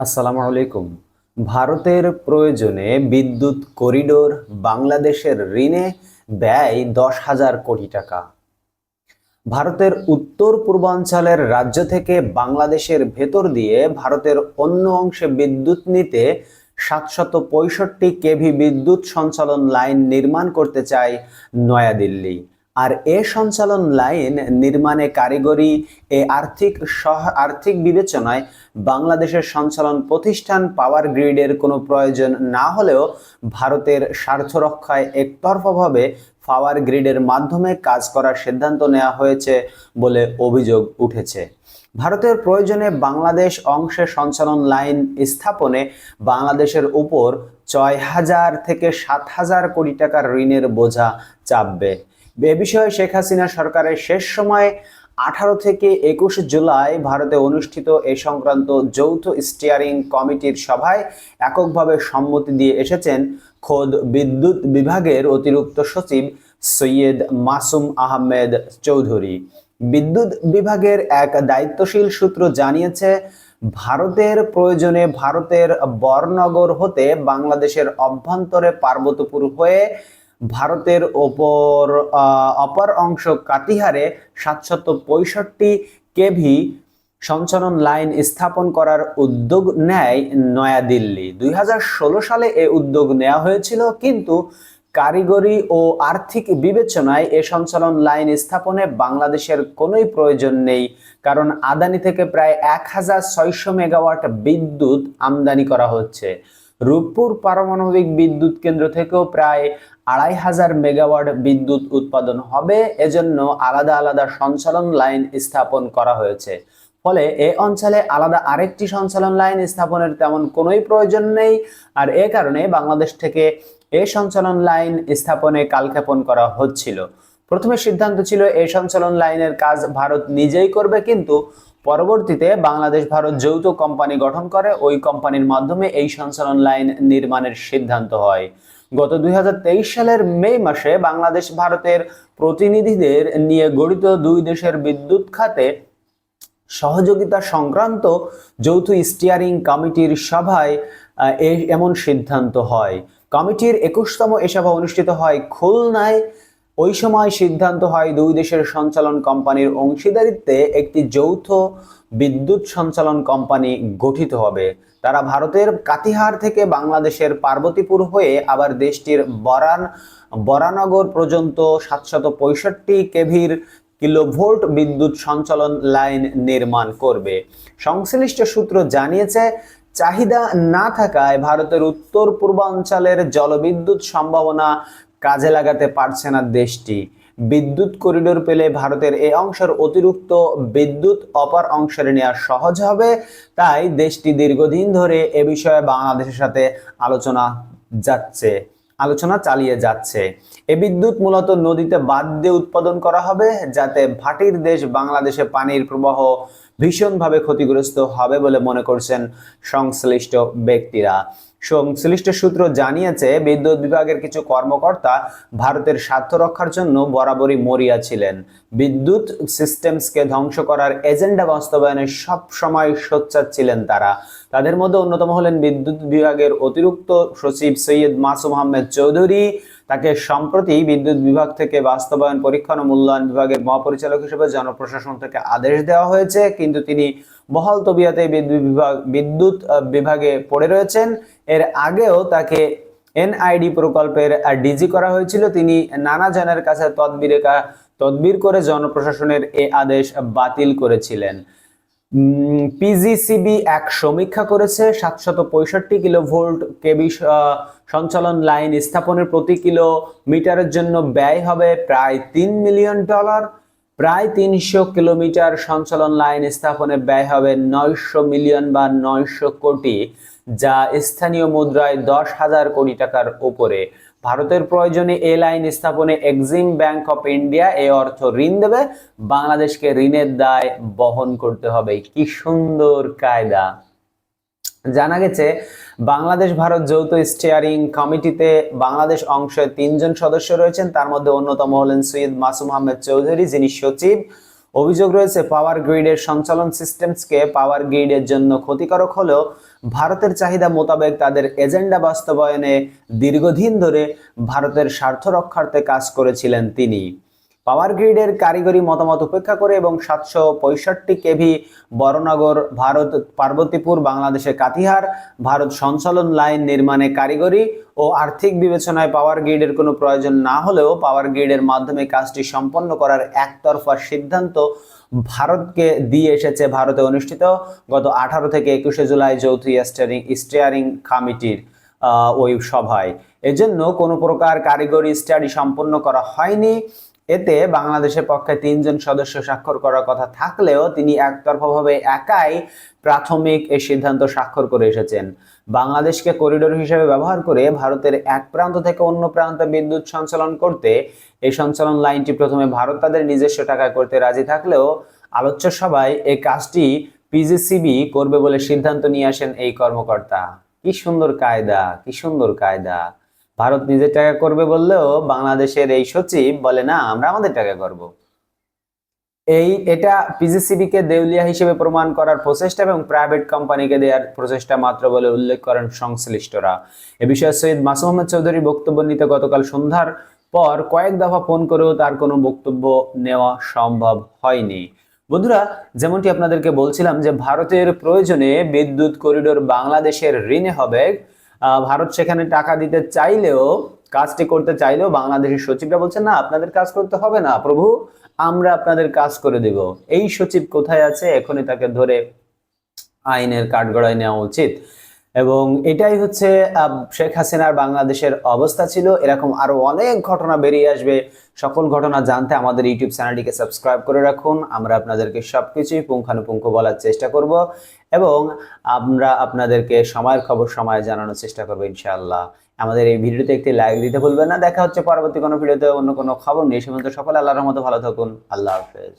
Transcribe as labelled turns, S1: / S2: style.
S1: আসসালামু আলাইকুম। ভারতের প্রয়োজনে বিদ্যুৎ করিডোর বাংলাদেশের ঋণে ব্যয় দশ হাজার কোটি টাকা। ভারতের উত্তর পূর্বাঞ্চলের রাজ্য থেকে বাংলাদেশের ভেতর দিয়ে ভারতের অন্য অংশে বিদ্যুৎ নিতে সাতশত পঁয়ষট্টি কেভি বিদ্যুৎ সঞ্চালন লাইন নির্মাণ করতে চায় নয়াদিল্লি। আর এ সঞ্চালন লাইন নির্মাণে কারিগরি, এ আর্থিক সহ, আর্থিক বিবেচনায় বাংলাদেশের সঞ্চালন প্রতিষ্ঠান পাওয়ার গ্রিডের কোনো প্রয়োজন না হলেও ভারতের স্বার্থ রক্ষায় একতরফাভাবে পাওয়ার গ্রিডের মাধ্যমে কাজ করার সিদ্ধান্ত নেওয়া হয়েছে বলে অভিযোগ উঠেছে। ভারতের প্রয়োজনে বাংলাদেশ অংশে সঞ্চালন লাইন স্থাপনে বাংলাদেশের উপর ছয় হাজার থেকে সাত হাজার কোটি টাকার ঋণের বোঝা চাপবে। এ বিষয়ে শেখ হাসিনা সরকারের শেষ সময়ে আঠারো থেকে একুশ জুলাই ভারতে অনুষ্ঠিত এ সংক্রান্ত যৌথ স্টিয়ারিং কমিটির সভায় এককভাবে সম্মতি দিয়ে এসেছেন খোদ বিদ্যুৎ বিভাগের অতিরিক্ত সচিব সৈয়দ মাসুম আহমেদ চৌধুরী। বিদ্যুৎ বিভাগের এক দায়িত্বশীল সূত্র জানিয়েছে, ভারতের প্রয়োজনে ভারতের বরনগর হতে বাংলাদেশের অভ্যন্তরে পার্বতপুর হয়ে ভারতের ওপর অপর অংশ কাতিহারে সাতশত পঁয়ষট্টি কেভি সঞ্চালন লাইন স্থাপন করার উদ্যোগ নেয় নয়াদিল্লি। দুই হাজার ষোলো সালে এ উদ্যোগ নেওয়া হয়েছিল, কিন্তু কারিগরি ও আর্থিক বিবেচনায় এ সঞ্চালন লাইন স্থাপনে বাংলাদেশের কোনোই প্রয়োজন নেই, কারণ আদানি থেকে প্রায় এক হাজার ছয়শো মেগাওয়াট বিদ্যুৎ আমদানি করা হচ্ছে। রূপপুর পারমাণবিক বিদ্যুৎ কেন্দ্র থেকেও প্রায় আড়াই হাজার মেগাওয়াট বিদ্যুৎ উৎপাদন হবে। এজন্য আলাদা আলাদা সঞ্চালন লাইন স্থাপন করা হয়েছে। ফলে এ অঞ্চলে আলাদা আরেকটি সঞ্চালন লাইন স্থাপনের তেমন কোনোই প্রয়োজন নেই। আর এ কারণে বাংলাদেশ থেকে এ সঞ্চালন লাইন স্থাপনে কালক্ষেপণ করা হচ্ছিল। প্রথমে সিদ্ধান্ত ছিল এই সঞ্চালন লাইনের কাজ ভারত নিজেই করবে, কিন্তু পরবর্তীতে বাংলাদেশ, ভারত যৌথ কোম্পানি গঠন করে। ওই কোম্পানির মাধ্যমে এই সঞ্চালন লাইন নির্মাণের সিদ্ধান্ত হয়। গত দুই হাজার তেইশ সালের মে মাসে বাংলাদেশ, ভারতের প্রতিনিধিদের নিয়ে গঠিত দুই দেশের বিদ্যুৎ খাতে সহযোগিতা সংক্রান্ত যৌথ স্টিয়ারিং কমিটির সভায় এমন সিদ্ধান্ত হয়। কমিটির একুশতম এ সভা অনুষ্ঠিত হয় খুলনায়। ওই সময় সিদ্ধান্ত হয় দুই দেশের সঞ্চালন কোম্পানির অংশীদারিত্বে একটি যৌথ বিদ্যুৎ সঞ্চালন কোম্পানি গঠিত হবে। তারা ভারতের কাতিহার থেকে বাংলাদেশের পার্বতীপুর হয়ে আবার দেশটির বরান, বরানগর পর্যন্ত সাতশত পঁয়ষট্টি কেভির কিলোভোল্ট বিদ্যুৎ সঞ্চালন লাইন নির্মাণ করবে। সংশ্লিষ্ট সূত্র জানিয়েছে, চাহিদা না থাকায় ভারতের উত্তর পূর্বাঞ্চলের জলবিদ্যুৎ সম্ভাবনা কাজে লাগাতে পারছে না দেশটি। বিদ্যুৎ করিডোর পেলে ভারতের এই অংশের অতিরিক্ত বিদ্যুৎ অপর অংশের নেওয়া সহজ হবে। তাই দেশটি দীর্ঘদিন ধরে এ বিষয়ে বাংলাদেশের সাথে আলোচনা যাচ্ছে, আলোচনা চালিয়ে যাচ্ছে। এ বিদ্যুৎ মূলত নদীতে বাদ দিয়ে উৎপাদন করা হবে, যাতে ভাটির দেশ বাংলাদেশে পানির প্রবাহ ভীষণভাবে ক্ষতিগ্রস্ত হবে বলে মনে করছেন সংশ্লিষ্ট ব্যক্তিরা। সংশ্লিষ্ট সূত্র জানিয়েছে, বিদ্যুৎ বিভাগের কিছু কর্মকর্তা ভারতের স্বার্থ রক্ষার জন্য বরাবরই মরিয়া ছিলেন। বিদ্যুৎ সিস্টেমসকে ধ্বংস করার এজেন্ডা বাস্তবায়নে সব সময় সোচ্চার ছিলেন তারা। তাদের মধ্যে অন্যতম হলেন বিদ্যুৎ বিভাগের অতিরিক্ত সচিব সৈয়দ মাসুম আহমেদ চৌধুরী। তাকে সম্প্রতি বিদ্যুৎ বিভাগ থেকে বাস্তবায়ন পরীক্ষণ ও মূল্যায়ন বিভাগের মহাপরিচালক হিসেবে জনপ্রশাসন থেকে আদেশ দেওয়া হয়েছে। কিন্তু তিনি বহাল তবিয়াতে বিদ্যুৎ বিভাগ বিদ্যুৎ বিভাগে পড়ে রয়েছেন। এর আগেও তাকে এনআইডি প্রকল্পের ডিজি করা হয়েছিল। তিনি নানা জনের কাছে তদবিরে তদবির করে জনপ্রশাসনের এ আদেশ বাতিল করেছিলেন। পিজিসিবি এক সমীক্ষা করেছে, সাতশত পঁয়ষট্টি কিলো ভোল্ট কেবি সঞ্চালন লাইন স্থাপনের প্রতি কিলোমিটারের জন্য ব্যয় হবে প্রায় তিন মিলিয়ন ডলার। প্রায় তিনশো কিলোমিটার সঞ্চালন লাইন স্থাপনে ব্যয় হবে নয়শো মিলিয়ন বা নয়শো কোটি, যা স্থানীয় মুদ্রায় দশ হাজার কোটি টাকার উপরে। ভারতের প্রয়োজনে এ লাইন স্থাপনে এক্সিম ব্যাংক অফ ইন্ডিয়া এই অর্থ ঋণ দেবে। বাংলাদেশকে ঋণের দায় বহন করতে হবে। কি সুন্দর কায়দা। জানা গেছে, বাংলাদেশ ভারত যৌথ স্টিয়ারিং কমিটিতে বাংলাদেশ অংশে তিনজন সদস্য রয়েছেন। তার মধ্যে অন্যতম হলেন সৈয়দ মাসুম আহমেদ চৌধুরী, যিনি সচিব। অভিযোগ রয়েছে পাওয়ার গ্রিডের সঞ্চালন সিস্টেমসকে পাওয়ার গ্রিডের জন্য ক্ষতিকারক হলেও ভারতের চাহিদা মোতাবেক তাদের এজেন্ডা বাস্তবায়নে দীর্ঘদিন ধরে ভারতের স্বার্থ রক্ষার্থে কাজ করেছিলেন তিনি। পাওয়ার গ্রিডের কারিগরি মতামত উপেক্ষা করে এবং সাতশো পঁয়ষট্টি কেভি বরনগর ভারত পার্বতীপুর বাংলাদেশের কাতিহার ভারত সঞ্চালন লাইন নির্মাণে কারিগরি ও আর্থিক বিবেচনায় পাওয়ার গ্রিডের কোনো প্রয়োজন না হলেও পাওয়ার গ্রিডের মাধ্যমে কাজটি সম্পন্ন করার একতরফা সিদ্ধান্ত ভারতকে দিয়ে এসেছে ভারতে অনুষ্ঠিত গত আঠারো থেকে একুশে জুলাই যৌথ স্টিয়ারিং স্টিয়ারিং কমিটির ওই সভায়। এজন্য কোনো প্রকার কারিগরি স্টাডি সম্পন্ন করা হয়নি। এতে বাংলাদেশের পক্ষে তিনজন সদস্য স্বাক্ষর করার কথা থাকলেও তিনি একতরফাভাবে একাই প্রাথমিক এই সিদ্ধান্ত স্বাক্ষর করে এসেছেন। বাংলাদেশকে করিডোর হিসেবে ব্যবহার করে ভারতের এক প্রান্ত থেকে অন্য প্রান্তে বিদ্যুৎ সঞ্চালন করতে, এই সঞ্চালন লাইনটি প্রথমে ভারত তাদের নিজস্ব টাকায় করতে রাজি থাকলেও আলোচ্য সভায় এই কাজটি পিজিসিবি করবে বলে সিদ্ধান্ত নিয়ে আসেন এই কর্মকর্তা। কি সুন্দর কায়দা, কি সুন্দর কায়দা। ভারত নিজের টাকা করবে বললেও বাংলাদেশের এই সচিব বলে, না, আমরা আমাদের টাকা করব। এই, এটা পিজিসিবি কে দেউলিয়া হিসেবে প্রমাণ করার প্রচেষ্টা এবং প্রাইভেট কোম্পানিকে দেওয়ার প্রচেষ্টা মাত্র বলে উল্লেখ করেন সংশ্লিষ্টরা। এ বিষয়ে সৈয়দ মাসুম আহমেদ চৌধুরীর বক্তব্য নিতে গতকাল সন্ধ্যার পর কয়েক দফা ফোন করেও তার কোনো বক্তব্য নেওয়া সম্ভব হয়নি। বন্ধুরা, যেমনটি আপনাদেরকে বলছিলাম যে ভারতের প্রয়োজনে বিদ্যুৎ করিডোর বাংলাদেশের ঋণে হবে। ভারত সেখানে টাকা দিতে চাইলেও, কাজটি করতে চাইলেও বাংলাদেশের সচিবরা বলছেন, না, আপনাদের কাজ করতে হবে না, প্রভু, আমরা আপনাদের কাজ করে দেব। এই সচিব কোথায় আছে? এখনই তাকে ধরে আইনের কাঠগড়ায় নেওয়া উচিত। এবং এটাই হচ্ছে শেখ হাসিনার বাংলাদেশের অবস্থা ছিল। এরকম আরও অনেক ঘটনা বেরিয়ে আসবে। সকল ঘটনা জানতে আমাদের ইউটিউব চ্যানেলটিকে সাবস্ক্রাইব করে রাখুন। আমরা আপনাদেরকে সবকিছুই পুঙ্খানুপুঙ্খ বলার চেষ্টা করব এবং আমরা আপনাদেরকে সময়ের খবর সময় জানানোর চেষ্টা করব ইনশাআল্লাহ। আমাদের এই ভিডিওতে একটি লাইক দিতে ভুলবেন না। দেখা হচ্ছে পরবর্তী কোনো ভিডিওতে অন্য কোনো খবর নিয়ে। সে সকলে আল্লাহর মতো ভালো থাকুন। আল্লাহ হাফেজ।